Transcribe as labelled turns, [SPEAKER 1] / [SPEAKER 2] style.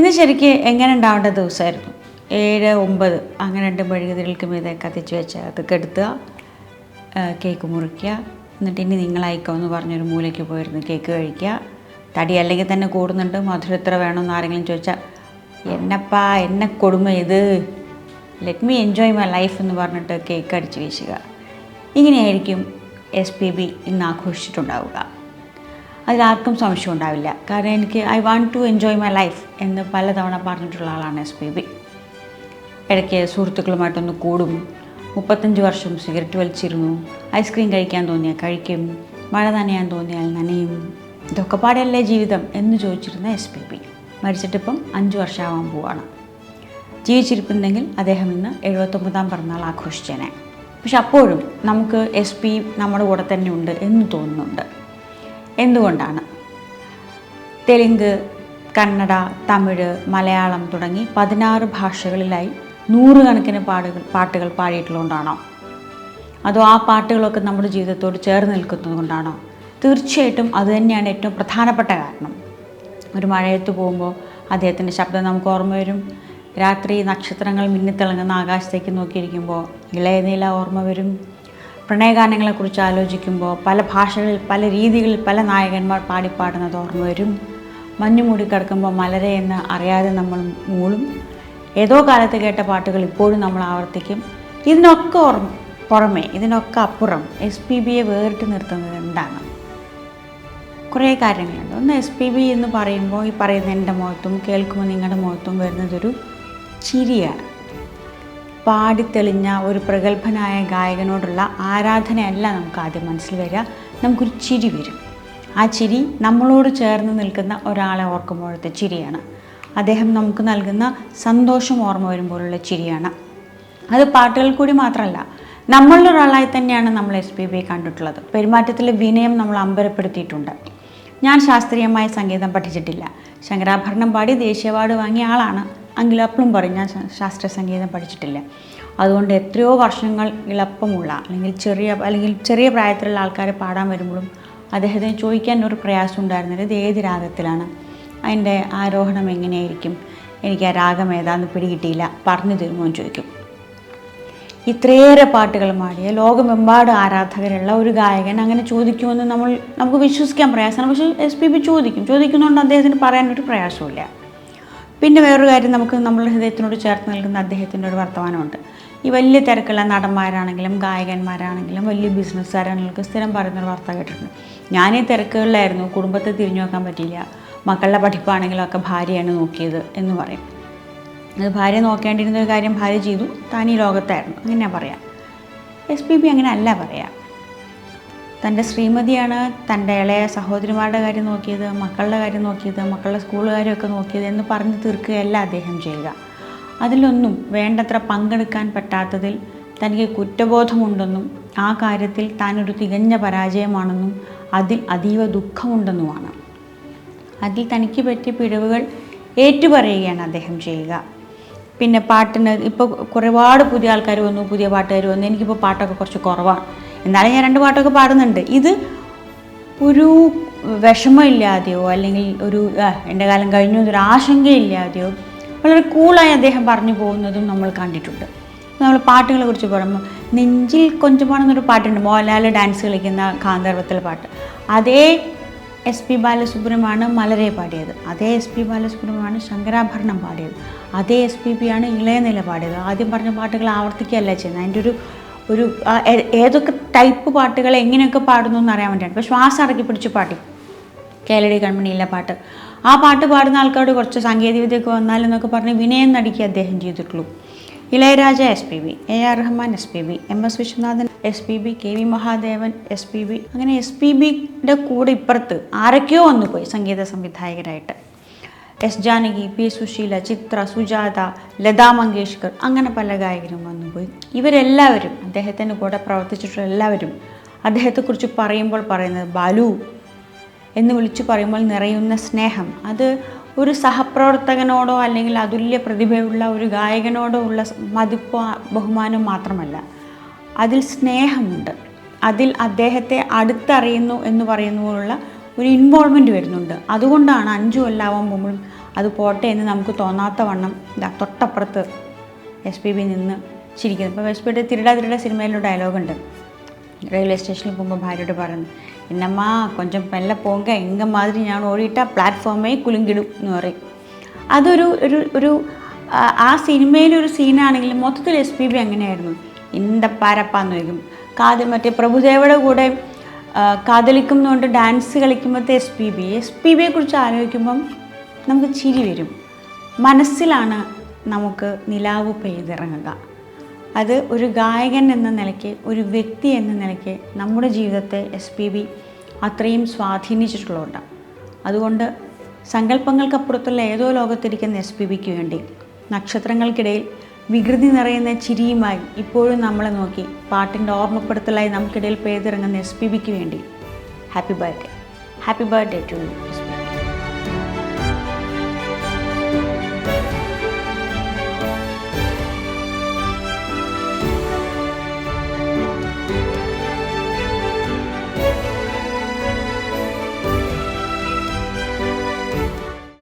[SPEAKER 1] ഇന്ന് ശരിക്ക് എങ്ങനെ ഉണ്ടാവേണ്ട ദിവസമായിരുന്നു? ഏഴ് ഒമ്പത് അങ്ങനെ രണ്ട് മെഴുകുതിരികൾക്ക് മീതെ കത്തിച്ച് വെച്ച് അത് കെടുത്തുക കേക്ക് മുറിക്കുക. എന്നിട്ട് ഇനി നിങ്ങളായിക്കോ എന്ന് പറഞ്ഞൊരു മൂലയ്ക്ക് പോയിരുന്നു കേക്ക് കഴിക്കുക. തടി അല്ലെങ്കിൽ തന്നെ കൂടുന്നുണ്ട്. മധുരം എത്ര വേണമെന്ന് ആരെങ്കിലും ചോദിച്ചാൽ എന്നപ്പാ എന്നെ കൊടുമ ഇത്. Let me enjoy my life എന്ന് പറഞ്ഞിട്ട് കേക്ക് അടിച്ച് വീശുക. ഇങ്ങനെയായിരിക്കും എസ് പി ബി ഇന്ന് ആഘോഷിച്ചിട്ടുണ്ടാവുക. അതിലാർക്കും സംശയം ഉണ്ടാവില്ല. കാരണം എനിക്ക് I want to enjoy my life എന്ന് പലതവണ പറഞ്ഞിട്ടുള്ള ആളാണ് എസ് പി ബി ഇടയ്ക്ക് സുഹൃത്തുക്കളുമായിട്ടൊന്ന് കൂടും. മുപ്പത്തഞ്ച് വർഷം സിഗരറ്റ് വലിച്ചിരുന്നു. ഐസ്ക്രീം കഴിക്കാൻ തോന്നിയാൽ കഴിക്കും. മഴ നനയാൻ തോന്നിയാൽ നനയും. ഇതൊക്കെ പാടല്ലേ ജീവിതം എന്ന് ചോദിച്ചിരുന്ന എസ് പി ബി മരിച്ചിട്ടിപ്പം അഞ്ച് വർഷമാവാൻ പോവാണ്. ജീവിച്ചിരിപ്പുണ്ടെങ്കിൽ അദ്ദേഹം ഇന്ന് എഴുപത്തൊമ്പതാം പിറന്നാൾ ആഘോഷിച്ചേനെ. പക്ഷെ അപ്പോഴും നമുക്ക് എസ് പി നമ്മുടെ കൂടെ തന്നെ ഉണ്ട് എന്ന് തോന്നുന്നുണ്ട്. എന്തുകൊണ്ടാണ്? തെലുങ്ക് കന്നഡ തമിഴ് മലയാളം തുടങ്ങി പതിനാറ് ഭാഷകളിലായി നൂറുകണക്കിന് പാടുകൾ പാട്ടുകൾ പാടിയിട്ടുള്ളതുകൊണ്ടാണോ? അതോ ആ പാട്ടുകളൊക്കെ നമ്മുടെ ജീവിതത്തോട് ചേർന്ന് നിൽക്കുന്നത് കൊണ്ടാണോ തീർച്ചയായിട്ടും അതുതന്നെയാണ് ഏറ്റവും പ്രധാനപ്പെട്ട കാരണം. ഒരു മഴയത്ത് പോകുമ്പോൾ അദ്ദേഹത്തിന്റെ ശബ്ദം നമുക്ക് ഓർമ്മ വരും. രാത്രി നക്ഷത്രങ്ങൾ മിന്നിത്തിളങ്ങുന്ന ആകാശത്തേക്ക് നോക്കിയിരിക്കുമ്പോൾ ഇളയനീല ഓർമ്മ വരും. പ്രണയഗാനങ്ങളെക്കുറിച്ച് ആലോചിക്കുമ്പോൾ പല ഭാഷകളിൽ പല രീതികളിൽ പല നായകന്മാർ പാടിപ്പാടുന്നത് ഓർമ്മ വരും. മഞ്ഞു മൂടി കിടക്കുമ്പോൾ മലരെ എന്ന് അറിയാതെ നമ്മൾ മൂളും. ഏതോ കാലത്ത് കേട്ട പാട്ടുകൾ ഇപ്പോഴും നമ്മൾ ആവർത്തിക്കും. ഇതിനൊക്കെ ഓർമ്മ പുറമെ ഇതിനൊക്കെ അപ്പുറം എസ് പി ബിയെ വേറിട്ട് നിർത്തുന്നത് എന്താണ്? കുറേ കാര്യങ്ങളുണ്ട്. ഒന്ന് എസ് പി ബി എന്ന് പറയുമ്പോൾ ഈ പറയുന്ന എന്റെ മുഖത്തും കേൾക്കുമ്പോൾ നിങ്ങളുടെ മുഖത്തും വരുന്നതൊരു ചിരിയാണ്. പാടിത്തെളിഞ്ഞ ഒരു പ്രഗത്ഭനായ ഗായകനോടുള്ള ആരാധനയല്ല നമുക്ക് ആദ്യം മനസ്സിൽ വരിക. നമുക്കൊരു ചിരി വരും. ആ ചിരി നമ്മളോട് ചേർന്ന് നിൽക്കുന്ന ഒരാളെ ഓർക്കുമ്പോഴത്തെ ചിരിയാണ്. അദ്ദേഹം നമുക്ക് നൽകുന്ന സന്തോഷം ഓർമ്മ വരുമ്പോഴുള്ള ചിരിയാണ്. അത് പാട്ടുകൾ കൂടി മാത്രമല്ല നമ്മളിലൊരാളായി തന്നെയാണ് നമ്മൾ എസ് പി ബി കണ്ടിട്ടുള്ളത്. പെരുമാറ്റത്തിലെ വിനയം നമ്മൾ അമ്പരപ്പെടുത്തിയിട്ടുണ്ട്. ഞാൻ ശാസ്ത്രീയമായ സംഗീതം പഠിച്ചിട്ടില്ല. ശങ്കരാഭരണം പാടി ദേശീയ അവാർഡ് വാങ്ങിയ ആളാണ്. എങ്കിലും അപ്പോഴും പറയും ഞാൻ ശാസ്ത്ര സംഗീതം പഠിച്ചിട്ടില്ല. അതുകൊണ്ട് എത്രയോ വർഷങ്ങൾ ഇളപ്പമുള്ള അല്ലെങ്കിൽ ചെറിയ അല്ലെങ്കിൽ ചെറിയ പ്രായത്തിലുള്ള ആൾക്കാരെ പാടാൻ വരുമ്പോഴും അദ്ദേഹത്തിന് ചോദിക്കാൻ ഒരു പ്രയാസം ഉണ്ടായിരുന്നില്ല. ഇത് ഏത് രാഗത്തിലാണ്? അതിന്റെ ആരോഹണം എങ്ങനെയായിരിക്കും? എനിക്ക് ആ രാഗം ഏതാന്ന് പിടികിട്ടിയില്ല. പറഞ്ഞു തരുമോ എന്ന് ചോദിക്കും. ഇത്രയേറെ പാട്ടുകൾ പാടിയ ലോകമെമ്പാടും ആരാധകരുള്ള ഒരു ഗായകൻ അങ്ങനെ ചോദിക്കുമെന്ന് നമ്മൾ നമുക്ക് വിശ്വസിക്കാൻ പ്രയാസമാണ്. പക്ഷേ എസ് പി ബി ചോദിക്കും. ചോദിക്കുന്നതുകൊണ്ട് അദ്ദേഹത്തിന് പറയാനൊരു പ്രയാസമില്ല പിന്നെ വേറൊരു കാര്യം നമുക്ക് നമ്മളുടെ ഹൃദയത്തിനോട് ചേർത്ത് നിൽക്കുന്ന അദ്ദേഹത്തിന്റെ ഒരു വർത്തമാനമുണ്ട്. ഈ വലിയ തിരക്കുള്ള നടന്മാരാണെങ്കിലും ഗായകന്മാരാണെങ്കിലും വലിയ ബിസിനസ്സുകാരാണെങ്കിലും സ്ഥിരം പറയുന്നൊരു വാർത്ത കേട്ടിട്ടുണ്ട്. ഞാൻ ഈ തിരക്കുകളിലായിരുന്നു കുടുംബത്തെ തിരിഞ്ഞു നോക്കാൻ പറ്റിയില്ല. മക്കളുടെ പഠിപ്പാണെങ്കിലും ഒക്കെ ഭാര്യയാണ് നോക്കിയത് എന്ന് പറയും. അത് ഭാര്യ നോക്കേണ്ടിയിരുന്ന ഒരു കാര്യം ഭാര്യ ചെയ്തു. താൻ ഈ ലോകത്തായിരുന്നു. അങ്ങനെയാണ് പറയാം. എസ് പി ബി അങ്ങനെ അല്ല പറയാം. തന്റെ ശ്രീമതിയാണ് തന്റെ ഇളയ സഹോദരിമാരുടെ കാര്യം നോക്കിയത് മക്കളുടെ കാര്യം നോക്കിയത് മക്കളുടെ സ്കൂളുകാരെയൊക്കെ നോക്കിയത് എന്ന് പറഞ്ഞ് തീർക്കുകയല്ല അദ്ദേഹം ചെയ്യുക. അതിലൊന്നും വേണ്ടത്ര പങ്കെടുക്കാൻ പറ്റാത്തതിൽ തനിക്ക് കുറ്റബോധമുണ്ടെന്നും ആ കാര്യത്തിൽ താനൊരു തികഞ്ഞ പരാജയമാണെന്നും അതിൽ അതീവ ദുഃഖമുണ്ടെന്നുമാണ്. അതിൽ തനിക്ക് പറ്റിയ പിഴവുകൾ ഏറ്റുപറയുകയാണ് അദ്ദേഹം ചെയ്യുക. പിന്നെ പാട്ടിന് ഇപ്പോൾ ഒരുപാട് പുതിയ ആൾക്കാർ വന്നു പുതിയ പാട്ടുകാർ വന്നു. എനിക്കിപ്പോൾ പാട്ടൊക്കെ കുറച്ച് കുറവാണ്. എന്നാലും ഞാൻ രണ്ട് പാട്ടൊക്കെ പാടുന്നുണ്ട്. ഇത് ഒരു വിഷമമില്ലാതെയോ അല്ലെങ്കിൽ ഒരു "ആ, എന്റെ കാലം കഴിഞ്ഞു ഒരു ആശങ്കയില്ലാതെയോ വളരെ കൂളായി അദ്ദേഹം പറഞ്ഞു പോകുന്നതും നമ്മൾ കണ്ടിട്ടുണ്ട്. നമ്മൾ പാട്ടുകളെ കുറിച്ച് പറയുമ്പോൾ നെഞ്ചിൽ കൊഞ്ചുപാണെന്നൊരു പാട്ടുണ്ട്. മോഹൻലാൽ ഡാൻസ് കളിക്കുന്ന കാന്തർവത്തിൽ പാട്ട്. അതേ എസ് പി ബാലസുബ്രഹ്മണ്യമാണ് മലരെ പാടിയത്. അതേ എസ് പി ബാലസുബ്രഹ്മണ്യമാണ് ശങ്കരാഭരണം പാടിയത്. അതേ എസ് പി ബി ആണ് ഇളയനില പാടിയത്. ആദ്യം പറഞ്ഞ പാട്ടുകൾ ആവർത്തിക്കുകയല്ല ചെയ്യുന്നത്. അതിന്റെ ഒരു ഒരു ഏതൊക്കെ ടൈപ്പ് പാട്ടുകൾ എങ്ങനെയൊക്കെ പാടുന്നു എന്ന് അറിയാൻ വേണ്ടിയാണ്. ഇപ്പോൾ ശ്വാസം അടക്കി പിടിച്ച് പാട്ടി കേലടി കൺമണിയിലെ പാട്ട്. ആ പാട്ട് പാടുന്ന ആൾക്കാരോട് കുറച്ച് സാങ്കേതിക വിദ്യയൊക്കെ വന്നാലെന്നൊക്കെ പറഞ്ഞ് വിനയം നടിക്കുക അദ്ദേഹം ചെയ്തിട്ടുള്ളൂ. Ilaiyaraaja S P B A R Rahman S P B M S Viswanathan S P B K V Mahadevan S P B അങ്ങനെ എസ് പി ബിയുടെ കൂടെ ഇപ്പുറത്ത് ആരൊക്കെയോ വന്നു പോയി സംഗീത സംവിധായകരായിട്ട്. എസ് ജാനകി പി സുശീല ചിത്ര സുജാത ലതാ മങ്കേഷ്കർ അങ്ങനെ പല ഗായകരും വന്നുപോയി ഇവരെല്ലാവരും അദ്ദേഹത്തിന്റെ കൂടെ പ്രവർത്തിച്ചിട്ടുള്ള എല്ലാവരും അദ്ദേഹത്തെക്കുറിച്ച് പറയുമ്പോൾ പറയുന്നത് ബാലു എന്ന് വിളിച്ചു പറയുമ്പോൾ നിറയുന്ന സ്നേഹം. അത് ഒരു സഹപ്രവർത്തകനോടോ അല്ലെങ്കിൽ അതുല്യ പ്രതിഭയുള്ള ഒരു ഗായകനോടോ ഉള്ള മതിപ്പോ ബഹുമാനം മാത്രമല്ല. അതിൽ സ്നേഹമുണ്ട്. അതിൽ അദ്ദേഹത്തെ അടുത്തറിയുന്നു എന്ന് പറയുന്നതിനുള്ള ഒരു ഇൻവോൾവ്മെന്റ് വരുന്നുണ്ട്. അതുകൊണ്ടാണ് അഞ്ചു കൊല്ലാവുമ്പോഴും അത് പോട്ടെ എന്ന് നമുക്ക് തോന്നാത്ത വണ്ണം തൊട്ടപ്പുറത്ത് എസ് പി ബി നിന്ന് ചിരിക്കുന്നത്. ഇപ്പോൾ എസ് പിയുടെ തിരുടാ തിരുട സിനിമയിലൊരു ഡയലോഗുണ്ട് റെയിൽവേ സ്റ്റേഷനിൽ പോകുമ്പോൾ ഭാര്യയോട് പറഞ്ഞു എന്നമ്മാ കൊഞ്ചം പെല്ല പോങ്ക എങ്ക മാതിരി ഞാൻ ഓടിയിട്ട പ്ലാറ്റ്ഫോമേ കുലുങ്കിടും എന്ന് പറയും. അതൊരു ഒരു ഒരു ആ സിനിമയിലൊരു സീനാണെങ്കിലും മൊത്തത്തിൽ എസ് പി ബി അങ്ങനെയായിരുന്നു. എന്താ പാരപ്പാന്ന് വയ്ക്കും കാതിൽ മറ്റേ പ്രഭുദേവയുടെ കൂടെ ആ, കാതലിക്കുന്നതുകൊണ്ട് dance കളിക്കുമ്പോഴത്തെ S P B S P ബിയെ കുറിച്ച് ആലോചിക്കുമ്പം നമുക്ക് ചിരി വരും. മനസ്സിലാണ് നമുക്ക് നിലാവ് പെയ്തിറങ്ങുക. അത് ഒരു ഗായകൻ എന്ന നിലയ്ക്ക് ഒരു വ്യക്തി എന്ന നിലയ്ക്ക് നമ്മുടെ ജീവിതത്തെ എസ് പി ബി അത്രയും സ്വാധീനിച്ചിട്ടുള്ളതുകൊണ്ട് അതുകൊണ്ട് സങ്കല്പങ്ങൾക്കപ്പുറത്തുള്ള ഏതോ ലോകത്തിരിക്കുന്ന എസ് പി ബിക്ക് വേണ്ടി നക്ഷത്രങ്ങൾക്കിടയിൽ വികൃതി നിറയുന്ന ചിരിയുമായി ഇപ്പോഴും നമ്മളെ നോക്കി പാട്ടിന്റെ ഓർമ്മപ്പെടുത്തലായി നമുക്കിടയിൽ പെയ്തിറങ്ങുന്ന എസ് പി ബിക്ക് വേണ്ടി. Happy birthday happy birthday to S